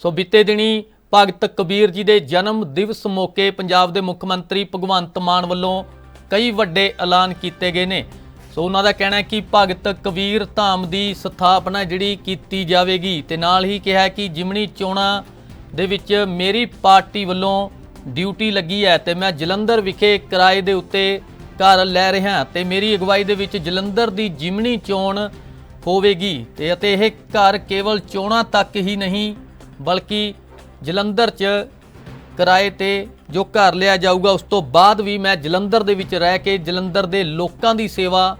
ਸੋ ਬੀਤੇ ਦਿਨੀ ਭਗਤ ਕਬੀਰ ਜੀ ਦੇ ਜਨਮ ਦਿਵਸ ਮੌਕੇ ਪੰਜਾਬ ਦੇ ਮੁੱਖ ਮੰਤਰੀ ਭਗਵੰਤ ਮਾਨ ਵੱਲੋਂ ਕਈ ਵੱਡੇ ਐਲਾਨ ਕੀਤੇ ਗਏ ਨੇ। ਸੋ ਉਹਨਾਂ ਦਾ ਕਹਿਣਾ ਹੈ ਕਿ ਭਗਤ ਕਬੀਰ ਧਾਮ ਦੀ ਸਥਾਪਨਾ ਜਿਹੜੀ ਕੀਤੀ ਜਾਵੇਗੀ ਤੇ ਨਾਲ ਹੀ ਕਿਹਾ ਕਿ ਜਿਮਣੀ ਚੋਣਾਂ ਦੇ ਵਿੱਚ ਮੇਰੀ ਪਾਰਟੀ ਵੱਲੋਂ ਡਿਊਟੀ ਲੱਗੀ ਹੈ ਤੇ ਮੈਂ ਜਲੰਧਰ ਵਿਖੇ ਕਿਰਾਏ ਦੇ ਉੱਤੇ ਘਰ ਲੈ ਰਿਹਾ ਤੇ ਮੇਰੀ ਅਗਵਾਈ ਦੇ ਵਿੱਚ ਜਲੰਧਰ ਦੀ ਜਿਮਣੀ ਚੋਣ ਹੋਵੇਗੀ ਤੇ ਅਤੇ ਇਹ ਘਰ ਕੇਵਲ ਚੋਣਾਂ ਤੱਕ ਹੀ ਨਹੀਂ ਬਲਕਿ ਜਲੰਧਰ 'ਚ ਕਿਰਾਏ ਤੇ ਜੋ ਘਰ ਲਿਆ ਜਾਊਗਾ, ਉਸ ਤੋਂ ਬਾਅਦ ਵੀ ਮੈਂ ਜਲੰਧਰ ਦੇ ਵਿੱਚ ਰਹਿ ਕੇ ਜਲੰਧਰ ਦੇ ਲੋਕਾਂ ਦੀ ਸੇਵਾ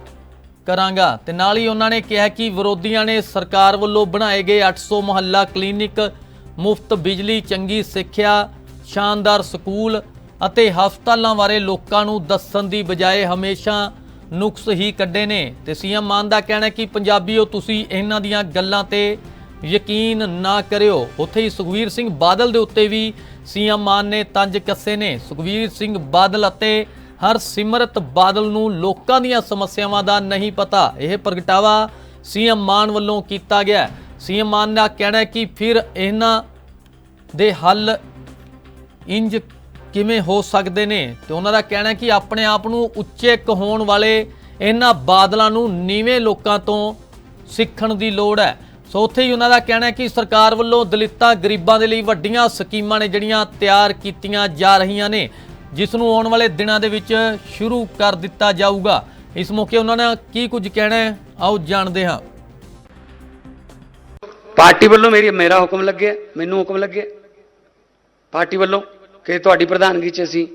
ਕਰਾਂਗਾ। ਤੇ ਨਾਲ ਹੀ ਉਹਨਾਂ ਨੇ ਕਿਹਾ ਕਿ ਵਿਰੋਧੀਆਂ ਨੇ ਸਰਕਾਰ ਵੱਲੋਂ ਬਣਾਏ ਗਏ 800 ਮੁਹੱਲਾ ਕਲੀਨਿਕ, ਮੁਫਤ ਬਿਜਲੀ, ਚੰਗੀ ਸਿੱਖਿਆ, ਸ਼ਾਨਦਾਰ ਸਕੂਲ ਅਤੇ ਹਸਪਤਾਲਾਂ ਬਾਰੇ ਲੋਕਾਂ ਨੂੰ ਦੱਸਣ ਦੀ ਬਜਾਏ ਹਮੇਸ਼ਾ ਨੁਕਸ ਹੀ ਕੱਢੇ ਨੇ। ਤੇ ਸੀਐਮ ਮਾਨ ਦਾ ਕਹਿਣਾ ਹੈ ਕਿ ਪੰਜਾਬੀਓ, ਤੁਸੀਂ ਇਹਨਾਂ ਦੀਆਂ ਗੱਲਾਂ ਤੇ ਯਕੀਨ ਨਾ ਕਰਿਓ, ਉੱਥੇ ਹੀ ਸੁਖਵੀਰ ਸਿੰਘ ਬਾਦਲ ਦੇ ਉੱਤੇ ਵੀ ਸੀਐਮ ਮਾਨ ਨੇ ਤੰਜ ਕੱਸੇ ਨੇ। ਸੁਖਵੀਰ ਸਿੰਘ ਬਾਦਲ ਅਤੇ ਹਰਸਿਮਰਤ ਬਾਦਲ ਨੂੰ ਲੋਕਾਂ ਦੀਆਂ ਸਮੱਸਿਆਵਾਂ ਦਾ ਨਹੀਂ ਪਤਾ। ਇਹ ਪ੍ਰਗਟਾਵਾ ਸੀਐਮ ਮਾਨ ਵੱਲੋਂ ਕੀਤਾ ਗਿਆ। ਸੀਐਮ ਮਾਨ ਦਾ ਕਹਿਣਾ ਹੈ ਕਿ ਫਿਰ ਇਹਨਾਂ ਦੇ ਹੱਲ ਇੰਜ ਕਿਵੇਂ ਹੋ ਸਕਦੇ ਨੇ? ਤੇ ਉਹਨਾਂ ਦਾ ਕਹਿਣਾ ਹੈ ਕਿ ਆਪਣੇ ਆਪ ਨੂੰ ਉੱਚੇ ਕਹਾਉਣ ਵਾਲੇ ਇਹਨਾਂ ਬਾਦਲਾਂ ਨੂੰ ਨੀਵੇਂ ਲੋਕਾਂ ਤੋਂ ਸਿੱਖਣ ਦੀ ਲੋੜ ਹੈ। ਸੋ ਉੱਥੇ ਹੀ ਉਹਨਾਂ ਦਾ ਕਹਿਣਾ ਹੈ ਕਿ ਸਰਕਾਰ ਵੱਲੋਂ ਦਲਿਤਾਂ ਗਰੀਬਾਂ ਦੇ ਲਈ ਵੱਡੀਆਂ ਸਕੀਮਾਂ ਨੇ ਜਿਹੜੀਆਂ ਤਿਆਰ ਕੀਤੀਆਂ ਜਾ ਰਹੀਆਂ ਨੇ, ਜਿਸ ਨੂੰ ਆਉਣ ਵਾਲੇ ਦਿਨਾਂ ਦੇ ਵਿੱਚ ਸ਼ੁਰੂ ਕਰ ਦਿੱਤਾ ਜਾਊਗਾ। ਇਸ ਮੌਕੇ ਉਹਨਾਂ ਨੇ ਕੀ ਕੁਝ ਕਹਿਣਾ ਹੈ, ਆਓ ਜਾਣਦੇ ਹਾਂ। ਪਾਰਟੀ ਵੱਲੋਂ ਮੇਰੀ ਮੇਰਾ ਹੁਕਮ ਲੱਗਿਆ, ਮੈਨੂੰ ਹੁਕਮ ਲੱਗਿਆ। ਪਾਰਟੀ ਵੱਲੋਂ ਕਿ ਤੁਹਾਡੀ ਪ੍ਰਧਾਨਗੀ 'ਚ ਅਸੀਂ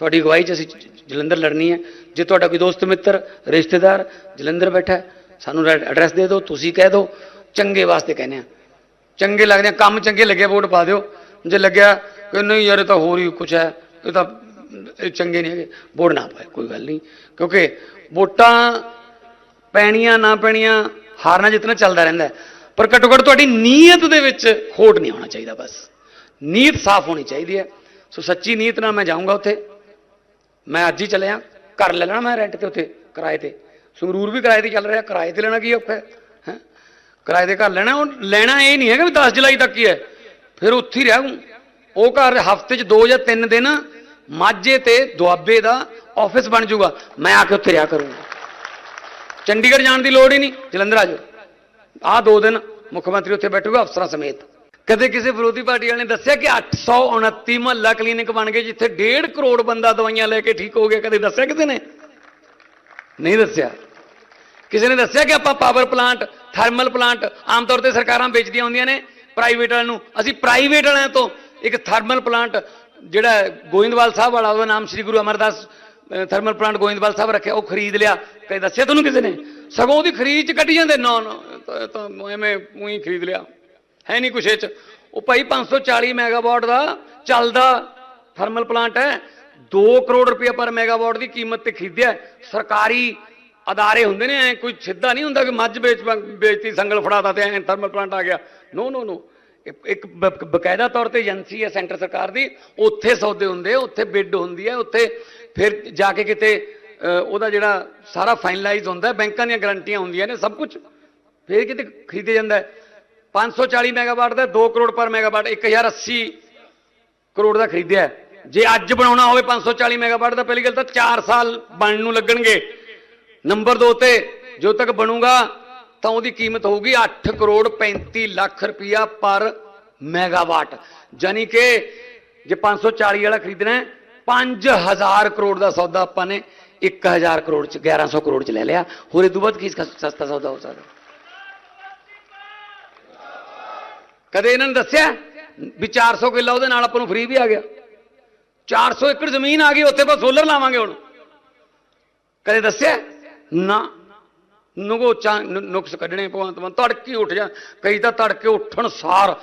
ਤੁਹਾਡੀ ਅਗਵਾਈ 'ਚ ਅਸੀਂ ਜਲੰਧਰ ਲੜਨੀ ਹੈ। ਜੇ ਤੁਹਾਡਾ ਕੋਈ ਦੋਸਤ ਮਿੱਤਰ, ਰਿਸ਼ਤੇਦਾਰ ਜਲੰਧਰ ਬੈਠਾ ਸਾਨੂੰ ਐਡਰੈਸ ਦੇ ਦਿਓ, ਤੁਸੀਂ ਕਹਿ ਦਿਓ। ਚੰਗੇ ਵਾਸਤੇ ਕਹਿੰਦੇ ਆ। ਚੰਗੇ ਲੱਗਦੇ ਆ, ਕੰਮ ਚੰਗੇ ਲੱਗੇ, ਵੋਟ ਪਾ ਦਿਓ। ਜੇ ਲੱਗਿਆ ਕਿ ਨਹੀਂ ਯਾਰ, ਇਹ ਤਾਂ ਹੋਰ ਹੀ ਕੁਝ ਹੈ, ਇਹ ਤਾਂ ਇਹ ਚੰਗੇ ਨਹੀਂ ਹੈਗੇ, ਵੋਟ ਨਾ ਪਾਏ, ਕੋਈ ਗੱਲ ਨਹੀਂ। ਕਿਉਂਕਿ ਵੋਟਾਂ ਪੈਣੀਆਂ, ਨਾ ਪੈਣੀਆਂ, ਹਾਰਨਾ ਜਿੱਤਣਾ ਚੱਲਦਾ ਰਹਿੰਦਾ ਪਰ ਘੱਟੋ ਘੱਟ ਤੁਹਾਡੀ ਨੀਅਤ ਦੇ ਵਿੱਚ ਖੋਟ ਨਹੀਂ ਹੋਣਾ ਚਾਹੀਦਾ ਬਸ। ਨੀਅਤ ਸਾਫ਼ ਹੋਣੀ ਚਾਹੀਦੀ ਹੈ। ਸੋ ਸੱਚੀ ਨੀਅਤ ਨਾਲ ਮੈਂ ਜਾਊਂਗਾ ਉੱਥੇ। ਮੈਂ ਅੱਜ ਹੀ ਚੱਲਿਆ, ਘਰ ਲੈ ਲੈਣਾ ਮੈਂ ਰੈਂਟ ਤੇ ਉੱਥੇ, ਕਿਰਾਏ ਤੇ। ਸੰਗਰੂਰ ਵੀ ਕਿਰਾਏ ਤੇ ਚੱਲ ਰਿਹਾ, ਕਿਰਾਏ ਤੇ ਲੈਣਾ ਕੀ ਔਖਾ ਹੈ ਹੈਂ? ਕਿਰਾਏ ਦੇ ਘਰ ਲੈਣਾ, ਉਹ ਲੈਣਾ ਇਹ ਨਹੀਂ ਹੈਗਾ ਵੀ 10 ਜੁਲਾਈ ਤੱਕ ਹੀ ਹੈ। ਫਿਰ ਉੱਥੇ ਹੀ ਰਹਿ ਉਹ ਘਰ ਹਫ਼ਤੇ 'ਚ 2 ਜਾਂ 3 ਦਿਨ ਮਾਝੇ ਤੇ ਦੁਆਬੇ ਦਾ ਆਫਿਸ ਬਣ ਜਾਊਗਾ ਮੈਂ ਆ ਕੇ ਉੱਥੇ ਰਿਹਾ ਕਰੂੰਗਾ। ਚੰਡੀਗੜ੍ਹ ਜਾਣ ਦੀ ਲੋੜ ਹੀ ਨਹੀਂ। ਜਲੰਧਰ ਆ ਜਾਓ। ਆਹ ਦੋ ਦਿਨ ਮੁੱਖ ਮੰਤਰੀ ਉੱਥੇ ਬੈਠੂਗਾ ਅਫਸਰਾਂ ਸਮੇਤ। ਕਦੇ ਕਿਸੇ ਵਿਰੋਧੀ ਪਾਰਟੀ ਵਾਲੇ ਨੇ ਦੱਸਿਆ ਕਿ 829 ਮਹੱਲਾ ਕਲੀਨਿਕ ਬਣ ਗਏ, ਜਿੱਥੇ 1.5 ਕਰੋੜ ਬੰਦਾ ਦਵਾਈਆਂ ਲੈ ਕੇ ਠੀਕ ਹੋ ਗਿਆ। ਕਦੇ ਦੱਸਿਆ ਕਿਸੇ ਨੇ? ਨਹੀਂ ਦੱਸਿਆ। ਕਿਸੇ ਨੇ ਦੱਸਿਆ ਕਿ ਆਪਾਂ ਪਾਵਰ ਪਲਾਂਟ ਥਰਮਲ ਪਲਾਂਟ ਆਮ ਤੌਰ ਤੇ ਸਰਕਾਰਾਂ ਵੇਚਦੀਆਂ ਹੁੰਦੀਆਂ ਨੇ ਪ੍ਰਾਈਵੇਟ ਵਾਲਿਆਂ ਨੂੰ। ਅਸੀਂ ਪ੍ਰਾਈਵੇਟ ਵਾਲਿਆਂ ਤੋਂ ਇੱਕ ਥਰਮਲ ਪਲਾਂਟ, ਜਿਹੜਾ ਗੋਇੰਦਵਾਲ ਸਾਹਿਬ ਵਾਲਾ, ਉਹਦਾ ਨਾਮ ਸ੍ਰੀ ਗੁਰੂ ਅਮਰਦਾਸ ਥਰਮਲ ਪਲਾਂਟ ਗੋਇੰਦਵਾਲ ਸਾਹਿਬ ਰੱਖਿਆ, ਉਹ ਖਰੀਦ ਲਿਆ। ਕਦੇ ਦੱਸਿਆ ਤੁਹਾਨੂੰ ਕਿਸੇ ਨੇ? ਸਗੋਂ ਉਹਦੀ ਖਰੀਦ ਚ ਕੱਢੀ ਜਾਂਦੇ। ਨਾ ਨਾ, ਤਾਂ ਐਵੇਂ ਉਹੀ ਖਰੀਦ ਲਿਆ। ਹੈ ਨਹੀਂ ਕੁਛ ਇਹ ਚ। ਉਹ ਭਾਈ 540 ਮੈਗਾਵਾਟ ਦਾ ਚੱਲਦਾ ਥਰਮਲ ਪਲਾਂਟ ਹੈ। 2 ਕਰੋੜ ਰੁਪਏ ਪਰ ਮੈਗਾਵਾਟ ਦੀ ਕੀਮਤ ਤੇ ਖਰੀਦਿਆ। ਸਰਕਾਰੀ ਅਦਾਰੇ ਹੁੰਦੇ ਨੇ, ਐ ਕੋਈ ਸਿੱਧਾ ਨਹੀਂ ਹੁੰਦਾ ਕਿ ਮੱਝ ਵੇਚ ਵੇਚਤੀ, ਸੰਗਲ ਫੜਾਤਾ ਤੇ ਐ ਥਰਮਲ ਪਲਾਂਟ ਆ ਗਿਆ। ਨੋ ਨੋ ਨੋ ਇੱਕ ਬਕਾਇਦਾ ਤੌਰ ਤੇ ਏਜੰਸੀ ਹੈ ਸੈਂਟਰ ਸਰਕਾਰ ਦੀ, ਉੱਥੇ ਸੌਦੇ ਹੁੰਦੇ ਉੱਥੇ ਬਿੱਡ ਹੁੰਦੀ ਹੈ ਉੱਥੇ ਫਿਰ ਜਾ ਕੇ ਕਿਤੇ ਉਹਦਾ ਜਿਹੜਾ ਸਾਰਾ ਫਾਈਨਲਾਈਜ਼ ਹੁੰਦਾ ਬੈਂਕਾਂ ਦੀਆਂ ਗਾਰੰਟੀਆਂ ਹੁੰਦੀਆਂ ਨੇ, ਸਭ ਕੁਝ ਫਿਰ ਕਿਤੇ ਖਰੀਦਿਆ ਜਾਂਦਾ ਹੈ। 540 ਮੈਗਾਵਾਟ ਦਾ 2 ਕਰੋੜ ਪਰ ਮੈਗਾਵਾਟ 1080 ਕਰੋੜ ਦਾ ਖਰੀਦਿਆ ਜੇ ਅੱਜ ਬਣਾਉਣਾ ਹੋਵੇ 540 ਮੈਗਾਵਾਟ ਦਾ, ਪਹਿਲੀ ਗੱਲ ਤਾਂ 4 ਸਾਲ ਬਣਨ ਨੂੰ ਲੱਗਣਗੇ। ਨੰਬਰ 2 ਤੇ ਜੋ ਤੱਕ ਬਣੂਗਾ ਤਾਂ ਉਹਦੀ ਕੀਮਤ ਹੋਊਗੀ 8 ਕਰੋੜ 35 ਲੱਖ ਰੁਪਇਆ ਪਰ ਮੈਗਾਵਾਟ। ਯਾਨੀ ਕਿ ਜੇ 540 ਵਾਲਾ ਖਰੀਦਣਾ ਹੈ 5000 ਕਰੋੜ ਦਾ ਸੌਦਾ ਆਪਾਂ ਨੇ 1000 ਕਰੋੜ ਚ 1100 ਕਰੋੜ ਚ ਲੈ ਲਿਆ। ਹੋਰ ਇਹ ਤੋਂ ਬਾਅਦ ਕੀ ਸਸਤਾ ਸੌਦਾ ਹੋ ਸਕਦਾ? ਕਦੇ ਇਹਨਾਂ ਨੇ ਦੱਸਿਆ ਵੀ 400 ਕਿੱਲਾ ਉਹਦੇ ਨਾਲ ਆਪਾਂ ਨੂੰ ਫ੍ਰੀ ਵੀ ਆ ਗਿਆ? 400 ਏਕੜ ਜ਼ਮੀਨ ਆ ਗਈ, ਉੱਥੇ ਬਸ ਸੋਲਰ ਲਾਵਾਂਗੇ ਹੁਣ। ਕਦੇ ਦੱਸਿਆ? ਨਾ, ਨਗੋਚਾਂ ਨੁ- ਨੁਕਸ ਕੱਢਣੇ ਭਗਵੰਤ ਮਾਨ, ਤੜਕੇ ਉੱਠ ਜਾ, ਕਈ ਤਾਂ ਤੜਕੇ ਉੱਠਣ ਸਾਰ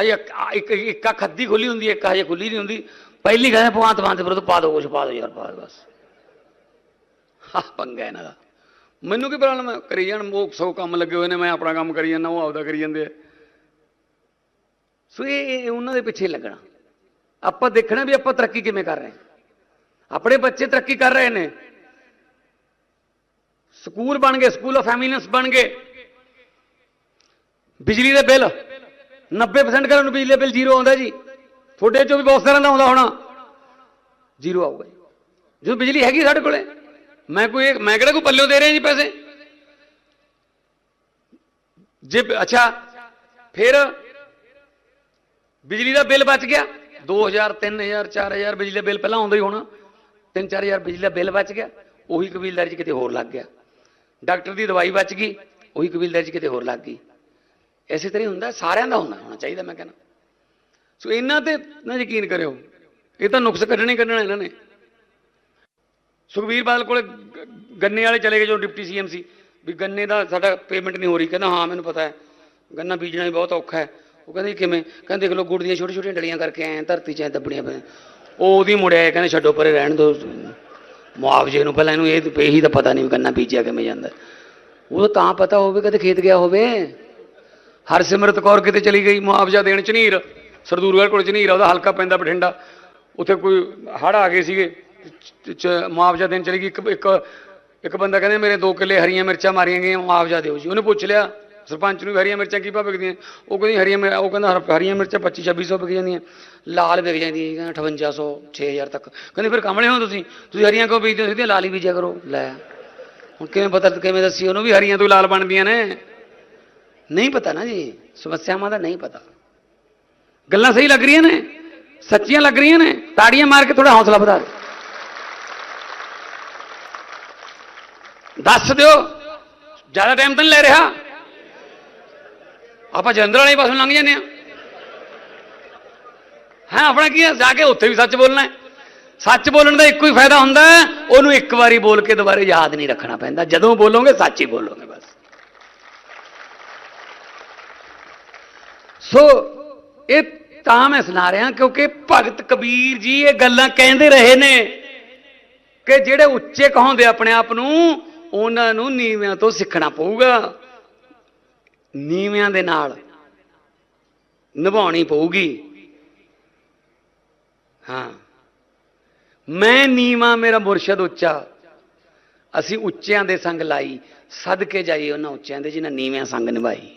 ਅਜੇ ਇੱਕ ਇੱਕ ਇੱਕ ਅੱਖ ਅੱਧੀ ਖੁੱਲੀ ਹੁੰਦੀ, ਇੱਕ ਹਜੇ ਖੁੱਲੀ ਨਹੀਂ ਹੁੰਦੀ, ਪਹਿਲੀ ਗੱਲ ਭਗਵੰਤ ਮਾਨ ਦੇ ਵਿਰੁੱਧ ਪਾ ਦੋ ਕੁਛ, ਪਾ ਦੋ ਯਾਰ, ਪਾ ਦਿਓ ਬਸ। ਹਾਂ, ਪੰਗਾ ਇਹਨਾਂ ਦਾ। ਮੈਨੂੰ ਕੀ ਪ੍ਰੋਬਲਮ ਹੈ ਕਰੀ ਜਾਣ, ਮੋਕ ਸੌ ਕੰਮ ਲੱਗੇ ਹੋਏ ਨੇ, ਮੈਂ ਆਪਣਾ ਕੰਮ ਕਰੀ ਜਾਂਦਾ, ਉਹ ਆਪਦਾ ਕਰੀ ਜਾਂਦੇ ਆ। ਸੋ ਇਹ ਇਹ ਉਹਨਾਂ ਦੇ ਪਿੱਛੇ ਲੱਗਣਾ। ਆਪਾਂ ਦੇਖਣਾ ਵੀ ਆਪਾਂ ਤਰੱਕੀ ਕਿਵੇਂ ਕਰ ਰਹੇ ਹਾਂ। ਆਪਣੇ ਬੱਚੇ ਤਰੱਕੀ ਕਰ ਰਹੇ ਨੇ। ਸਕੂਲ ਬਣ ਗਏ, ਸਕੂਲ ਆਫ ਐਮੀਨੈਂਸ ਬਣ ਗਏ। ਬਿਜਲੀ ਦੇ ਬਿੱਲ 90% ਘਰਾਂ ਨੂੰ ਬਿਜਲੀ ਦਾ ਬਿੱਲ ਜ਼ੀਰੋ ਆਉਂਦਾ ਜੀ। ਤੁਹਾਡੇ ਚੋਂ ਵੀ ਬਹੁਤ ਸਾਰਿਆਂ ਦਾ ਆਉਂਦਾ ਹੋਣਾ। ਜ਼ੀਰੋ ਆਊਗਾ ਜੀ। ਜਦੋਂ ਬਿਜਲੀ ਹੈਗੀ ਸਾਡੇ ਕੋਲੇ, ਮੈਂ ਕੋਈ ਮੈਂ ਕਿਹੜਾ ਕੋਈ ਪੱਲਿਓ ਦੇ ਰਿਹਾ ਜੀ ਪੈਸੇ? ਜੇ ਅੱਛਾ, ਫਿਰ ਬਿਜਲੀ ਦਾ ਬਿੱਲ ਬਚ ਗਿਆ। 2000 3000 4000 ਬਿਜਲੀ ਦਾ ਬਿੱਲ ਪਹਿਲਾਂ ਆਉਂਦਾ ਹੀ ਹੋਣਾ। 3-4000 ਬਿਜਲੀ ਦਾ ਬਿੱਲ ਬਚ ਗਿਆ। ਉਹੀ ਕਬੀਲਦਾਰੀ 'ਚ ਕਿਤੇ ਹੋਰ ਲੱਗ ਗਿਆ। ਡਾਕਟਰ ਦੀ ਦਵਾਈ ਬਚ ਗਈ, ਉਹੀ ਕਬੀਲਦਾਰ ਜੀ ਕਿਤੇ ਹੋਰ ਲੱਗ ਗਈ। ਐਸੇ ਤਰ੍ਹਾਂ ਹੀ ਹੁੰਦਾ, ਸਾਰਿਆਂ ਦਾ ਹੁੰਦਾ, ਹੋਣਾ ਚਾਹੀਦਾ ਮੈਂ ਕਹਿੰਦਾ। ਸੋ ਇਹਨਾਂ ਤੇ ਨਾ ਯਕੀਨ ਕਰਿਓ, ਇਹ ਤਾਂ ਨੁਕਸ ਕੱਢਣੇ ਹੀ ਕੱਢਣਾ ਇਹਨਾਂ ਨੇ। ਸੁਖਬੀਰ ਬਾਦਲ ਕੋਲੇ ਗ- ਗੰਨੇ ਵਾਲੇ ਚਲੇ ਗਏ ਜੋ ਡਿਪਟੀ ਸੀਐਮ ਸੀ, ਵੀ ਗੰਨੇ ਦਾ ਸਾਡਾ ਪੇਮੈਂਟ ਨਹੀਂ ਹੋ ਰਹੀ, ਕਹਿੰਦਾ, ਹਾਂ, ਮੈਨੂੰ ਪਤਾ ਹੈ, ਗੰਨਾ ਬੀਜਣਾ ਵੀ ਬਹੁਤ ਔਖਾ ਹੈ। ਉਹ ਕਹਿੰਦੇ ਕਿਵੇਂ? ਕਹਿੰਦੇ, ਦੇਖ ਲਓ, ਗੁੜ ਦੀਆਂ ਛੋਟੀ ਛੋਟੀਆਂ ਡਲੀਆਂ ਕਰਕੇ ਐਂ ਧਰਤੀ 'ਚ ਐਂ ਦੱਬਣੀਆਂ ਪੈਣ ਉਹ ਉਹਦੀ ਮੁੜਿਆ ਕਹਿੰਦੇ, ਛੱਡੋ, ਪਰੇ ਰਹਿਣ ਦਿਓ। ਮੁਆਵਜ਼ੇ ਨੂੰ ਪਹਿਲਾਂ ਇਹਨੂੰ ਇਹ ਇਹੀ ਤਾਂ ਪਤਾ ਨਹੀਂ ਵੀ ਗੰਨਾ ਬੀਜਿਆ ਕਿਵੇਂ ਜਾਂਦਾ। ਉਹ ਤਾਂ ਪਤਾ ਹੋਵੇ ਕਦੇ ਖੇਤ ਗਿਆ ਹੋਵੇ। ਹਰਸਿਮਰਤ ਕੌਰ ਕਿਤੇ ਚਲੀ ਗਈ ਮੁਆਵਜ਼ਾ ਦੇਣ ਝਨੀਰ ਸਰਦੂਰਗੜ੍ਹ ਕੋਲ ਝਨੀਰ ਉਹਦਾ ਹਲਕਾ ਪੈਂਦਾ ਬਠਿੰਡਾ। ਉੱਥੇ ਕੋਈ ਹੜ ਆ ਗਏ ਸੀਗੇ ਮੁਆਵਜ਼ਾ ਦੇਣ ਚਲੀ ਗਈ। ਇੱਕ ਇੱਕ ਇੱਕ ਬੰਦਾ ਕਹਿੰਦੇ ਮੇਰੇ ਦੋ ਕਿੱਲੇ ਹਰੀਆਂ ਮਿਰਚਾਂ ਮਾਰੀਆਂ ਗਈਆਂ, ਮੁਆਵਜ਼ਾ ਦਿਓ ਜੀ। ਉਹਨੇ ਪੁੱਛ ਲਿਆ ਸਰਪੰਚ ਨੂੰ ਵੀ ਹਰੀਆਂ ਮਿਰਚਾਂ ਕੀ ਭਾਅ ਵਿਕਦੀਆਂ? ਉਹ ਕਹਿੰਦੀ ਹਰੀਆਂ ਮਿਰ- ਉਹ ਕਹਿੰਦਾ ਹਰ- ਹਰੀਆਂ ਮਿਰਚਾਂ 25 2600 ਵਿਕ ਜਾਂਦੀਆਂ। ਲਾਲ ਵਿਕ ਜਾਂਦੀਆਂ ਜੀ ਕਹਿੰਦਾ 5800 6000 ਤੱਕ। ਕਹਿੰਦੇ ਫਿਰ ਕਮਲੇ ਹੋ ਤੁਸੀਂ? ਤੁਸੀਂ ਹਰੀਆਂ ਕਿਉਂ ਬੀਜਦੇ ਹੋ? ਸਿੱਧੀਆਂ ਲਾਲ ਹੀ ਬੀਜਿਆ ਕਰੋ। ਲੈ, ਹੁਣ ਕਿਵੇਂ ਪਤਾ ਕਿਵੇਂ ਦੱਸੀ ਉਹਨੂੰ ਵੀ ਹਰੀਆਂ ਤੋਂ ਹੀ ਲਾਲ ਬਣਦੀਆਂ ਨੇ? ਨਹੀਂ ਪਤਾ ਨਾ ਜੀ, ਸਮੱਸਿਆਵਾਂ ਦਾ ਨਹੀਂ ਪਤਾ। ਗੱਲਾਂ ਸਹੀ ਲੱਗ ਰਹੀਆਂ ਨੇ? ਸੱਚੀਆਂ ਲੱਗ ਰਹੀਆਂ ਨੇ? ਤਾੜੀਆਂ ਮਾਰ ਕੇ ਥੋੜਾ ਹੌਸਲਾ ਵਧਾ ਦਿਓ। ਦੱਸ ਦਿਓ। ਜ਼ਿਆਦਾ ਟਾਈਮ ਤਾਂ ਨਹੀਂ ਲੈ ਰਿਹਾ। ਆਪਾਂ ਜਲੰਧਰ ਵਾਲੇ ਪਾਸੋਂ ਲੰਘ ਜਾਂਦੇ ਆ ਹੈ, ਆਪਣਾ ਕੀ ਹੈ ਜਾ ਕੇ ਉੱਥੇ ਵੀ ਸੱਚ ਬੋਲਣਾ ਹੈ। ਸੱਚ ਬੋਲਣ ਦਾ ਇੱਕੋ ਹੀ ਫਾਇਦਾ ਹੁੰਦਾ ਉਹਨੂੰ ਇੱਕ ਵਾਰੀ ਬੋਲ ਕੇ ਦੁਬਾਰੇ ਯਾਦ ਨਹੀਂ ਰੱਖਣਾ ਪੈਂਦਾ। ਜਦੋਂ ਬੋਲੋਗੇ, ਸੱਚ ਹੀ ਬੋਲੋਗੇ ਬਸ। ਸੋ, ਇਹ ਤਾਂ ਮੈਂ ਸੁਣਾ ਰਿਹਾ ਕਿਉਂਕਿ ਭਗਤ ਕਬੀਰ ਜੀ ਇਹ ਗੱਲਾਂ ਕਹਿੰਦੇ ਰਹੇ ਨੇ ਕਿ ਜਿਹੜੇ ਉੱਚੇ ਕਹਾਉਂਦੇ ਆਪਣੇ ਆਪ ਨੂੰ, ਉਹਨਾਂ ਨੂੰ ਨੀਵਿਆਂ ਤੋਂ ਸਿੱਖਣਾ ਪਊਗਾ। ਨੀਵਿਆਂ ਦੇ ਨਾਲ ਨਿਭਾਉਣੀ ਪਊਗੀ। ਹਾਂ। ਮੈਂ ਨੀਵਾ, ਮੇਰਾ ਮੁਰਸ਼ਦ ਉੱਚਾ। ਅਸੀਂ ਉੱਚਿਆਂ ਦੇ ਸੰਗ ਲਾਈ। ਸਦਕੇ ਜਾਈਏ ਉਹਨਾਂ ਉੱਚਿਆਂ ਦੇ ਜਿਨ੍ਹਾਂ ਨੀਵਿਆਂ ਸੰਗ ਨਿਭਾਈ।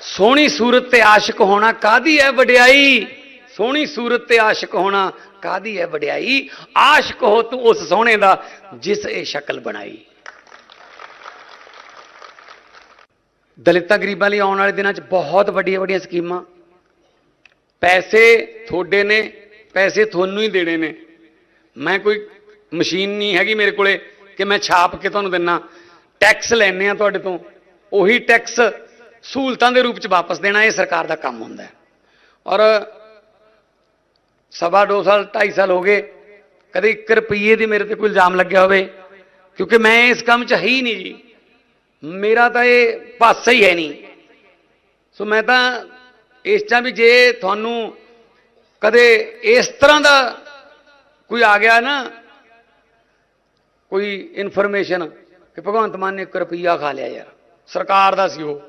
ਸੋਹਣੀ ਸੂਰਤ ਤੇ ਆਸ਼ਿਕ ਹੋਣਾ ਕਾਦੀ ਹੈ ਵਡਿਆਈ? ਸੋਹਣੀ ਸੂਰਤ ਤੇ ਆਸ਼ਿਕ ਹੋਣਾ ਕਾਦੀ ਹੈ ਵਡਿਆਈ? ਆਸ਼ਿਕ ਹੋ ਤੂੰ ਉਸ ਸੋਹਣੇ ਦਾ ਜਿਸ ਇਹ ਸ਼ਕਲ ਬਣਾਈ। ਦਲਿਤਾਂ ਗਰੀਬਾਂ ਲਈ ਆਉਣ ਵਾਲੇ ਦਿਨਾਂ 'ਚ ਬਹੁਤ ਵੱਡੀਆਂ ਵੱਡੀਆਂ ਸਕੀਮਾਂ। ਪੈਸੇ ਤੁਹਾਡੇ ਨੇ, ਪੈਸੇ ਤੁਹਾਨੂੰ ਹੀ ਦੇਣੇ ਨੇ। ਮੈਂ ਕੋਈ ਮਸ਼ੀਨ ਨਹੀਂ ਹੈਗੀ ਮੇਰੇ ਕੋਲੇ ਕਿ ਮੈਂ ਛਾਪ ਕੇ ਤੁਹਾਨੂੰ ਦਿੰਨਾ। ਟੈਕਸ ਲੈਣੇ ਆ ਤੁਹਾਡੇ ਤੋਂ। ਉਹੀ ਟੈਕਸ ਸਹੂਲਤਾਂ ਦੇ ਰੂਪ ਚ ਵਾਪਸ ਦੇਣਾ ਇਹ ਸਰਕਾਰ ਦਾ ਕੰਮ ਹੁੰਦਾ ਔਰ ਸਵਾ ਦੋ ਸਾਲ 2.5 ਸਾਲ ਹੋ ਗਏ। ਕਦੇ 1 ਰੁਪਏ ਦੀ ਮੇਰੇ ਤੇ ਕੋਈ ਇਲਜ਼ਾਮ ਲੱਗਿਆ ਹੋਵੇ, ਕਿਉਂਕਿ ਮੈਂ ਇਸ ਕੰਮ 'ਚ ਹੈ ਹੀ ਨਹੀਂ ਜੀ। ਮੇਰਾ ਤਾਂ ਇਹ ਪਾਸਾ ਹੀ ਹੈ ਨਹੀਂ। ਸੋ ਮੈਂ ਤਾਂ ਇਸ ਚ ਵੀ ਜੇ ਤੁਹਾਨੂੰ ਕਦੇ ਇਸ ਤਰ੍ਹਾਂ ਦਾ ਕੋਈ ਆ ਗਿਆ ਨਾ, ਕੋਈ ਇਨਫੋਰਮੇਸ਼ਨ ਕਿ ਭਗਵੰਤ ਮਾਨ ਨੇ 1 ਰੁਪਈਆ ਖਾ ਲਿਆ ਯਾਰ। ਸਰਕਾਰ ਦਾ ਸੀ ਉਹ,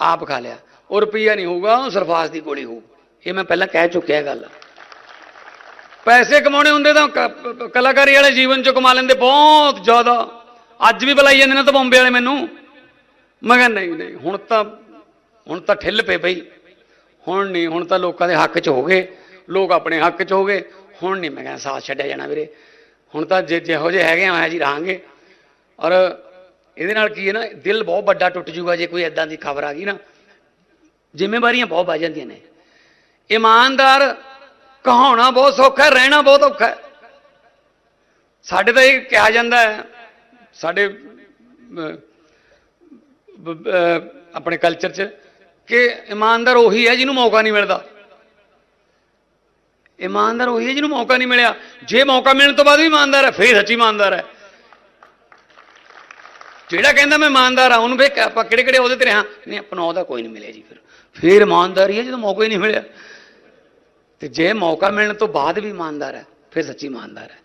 ਆਪ ਖਾ ਲਿਆ। ਉਹ ਰੁਪਈਆ ਨਹੀਂ ਹੋਊਗਾ, ਉਹ ਸਰਫਾਸ ਦੀ ਗੋਲੀ ਹੋਊ। ਇਹ ਮੈਂ ਪਹਿਲਾਂ ਕਹਿ ਚੁੱਕਿਆ ਗੱਲ। ਪੈਸੇ ਕਮਾਉਣੇ ਹੁੰਦੇ ਤਾਂ ਕਲਾਕਾਰੀ ਵਾਲੇ ਜੀਵਨ ਚ ਕਮਾ ਲੈਂਦੇ ਬਹੁਤ ਜ਼ਿਆਦਾ। ਅੱਜ ਵੀ ਬੁਲਾਈ ਜਾਂਦੇ ਨੇ ਤਾਂ ਬੰਬੇ ਵਾਲੇ ਮੈਨੂੰ। ਮੈਂ ਕਿਹਾ ਨਹੀਂ ਨਹੀਂ, ਹੁਣ ਤਾਂ ਹੁਣ ਤਾਂ ਠਿੱਲ ਪਏ ਬਈ। ਹੁਣ ਨਹੀਂ, ਹੁਣ ਤਾਂ ਲੋਕਾਂ ਦੇ ਹੱਕ 'ਚ ਹੋ ਗਏ। ਲੋਕ ਆਪਣੇ ਹੱਕ 'ਚ ਹੋ ਗਏ। ਹੁਣ ਨਹੀਂ ਮੈਂ ਕਿਹਾ ਸਾਥ ਛੱਡਿਆ ਜਾਣਾ ਵੀਰੇ। ਹੁਣ ਤਾਂ ਜੇ ਜਿਹੋ ਜਿਹੇ ਹੈਗੇ ਆ ਜੀ ਰਹਾਂਗੇ। ਔਰ ਇਹਦੇ ਨਾਲ ਕੀ ਹੈ ਨਾ, ਦਿਲ ਬਹੁਤ ਵੱਡਾ ਟੁੱਟ ਜੂਗਾ ਜੇ ਕੋਈ ਐਦਾਂ ਦੀ ਖਬਰ ਆ ਗਈ ਨਾ। ਜ਼ਿੰਮੇਵਾਰੀਆਂ ਬਹੁਤ ਵੱਧ ਜਾਂਦੀਆਂ ਨੇ। ਇਮਾਨਦਾਰ ਕਹਾਉਣਾ ਬਹੁਤ ਸੌਖਾ, ਰਹਿਣਾ ਬਹੁਤ ਔਖਾ। ਸਾਡੇ ਤਾਂ ਇਹ ਕਿਹਾ ਜਾਂਦਾ ਹੈ ਸਾਡੇ ਆਪਣੇ ਕਲਚਰ 'ਚ ਕਿ ਇਮਾਨਦਾਰ ਉਹੀ ਹੈ ਜਿਹਨੂੰ ਮੌਕਾ ਨਹੀਂ ਮਿਲਦਾ। ਇਮਾਨਦਾਰ ਉਹੀ ਹੈ ਜਿਹਨੂੰ ਮੌਕਾ ਨਹੀਂ ਮਿਲਿਆ। ਜੇ ਮੌਕਾ ਮਿਲਣ ਤੋਂ ਬਾਅਦ ਵੀ ਇਮਾਨਦਾਰ ਹੈ, ਫੇਰ ਸੱਚੀ ਇਮਾਨਦਾਰ ਹੈ। ਜਿਹੜਾ ਕਹਿੰਦਾ ਮੈਂ ਇਮਾਨਦਾਰ ਆ ਉਹਨੂੰ ਫੇਰ ਆਪਾਂ ਕਿਹੜੇ ਕਿਹੜੇ ਉਹਦੇ ਤੇ ਰਹਾ ਨਹੀਂ, ਆਪਣਾ ਉਹਦਾ ਕੋਈ ਨਹੀਂ ਮਿਲਿਆ ਜੀ ਫਿਰ। ਫੇਰ ਇਮਾਨਦਾਰੀ ਹੈ ਜਦੋਂ ਮੌਕਾ ਹੀ ਨਹੀਂ ਮਿਲਿਆ। ਤੇ ਜੇ ਮੌਕਾ ਮਿਲਣ ਤੋਂ ਬਾਅਦ ਵੀ ਇਮਾਨਦਾਰ ਹੈ, ਫਿਰ ਸੱਚੀ ਇਮਾਨਦਾਰ ਹੈ।